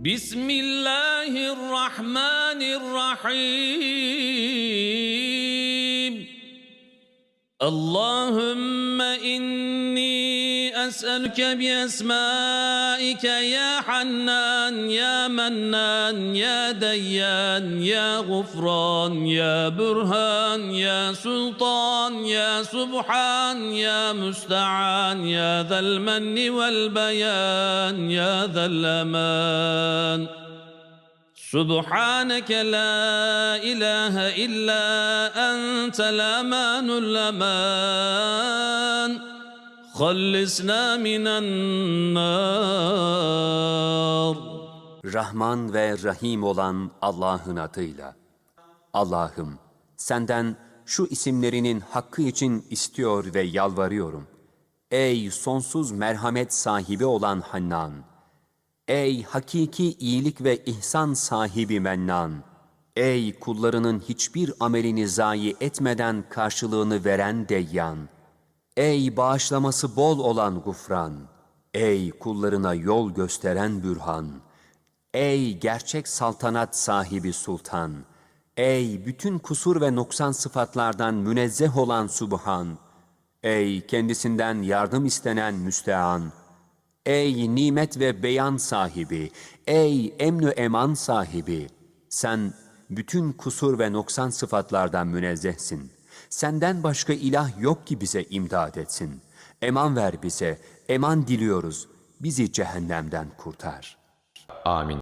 بسم الله الرحمن الرحيم. اللهم إني أسألك بأسمائك يا حنان يا منان يا ديان يا غفران يا برهان يا سلطان يا سبحان يا مستعان يا ذا المن والبيان يا ذا الأمان. سبحانك لا إله إلا أنت الأمان الأمان. خلصنا من النار Rahman ve Rahim olan Allah'ın adıyla. Allah'ım, senden şu isimlerinin hakkı için istiyor ve yalvarıyorum. Ey sonsuz merhamet sahibi olan Hannan! Ey hakiki iyilik ve ihsan sahibi Mennan! Ey kullarının hiçbir amelini zayi etmeden karşılığını veren Deyyan! Ey bağışlaması bol olan Gufran! Ey kullarına yol gösteren Bürhan! Ey gerçek saltanat sahibi sultan! Ey bütün kusur ve noksan sıfatlardan münezzeh olan Subhan! Ey kendisinden yardım istenen müstean! Ey nimet ve beyan sahibi! Ey emnü eman sahibi! Sen bütün kusur ve noksan sıfatlardan münezzehsin. Senden başka ilah yok ki bize imdad etsin. Eman ver bize, eman diliyoruz. Bizi cehennemden kurtar.'' Amin.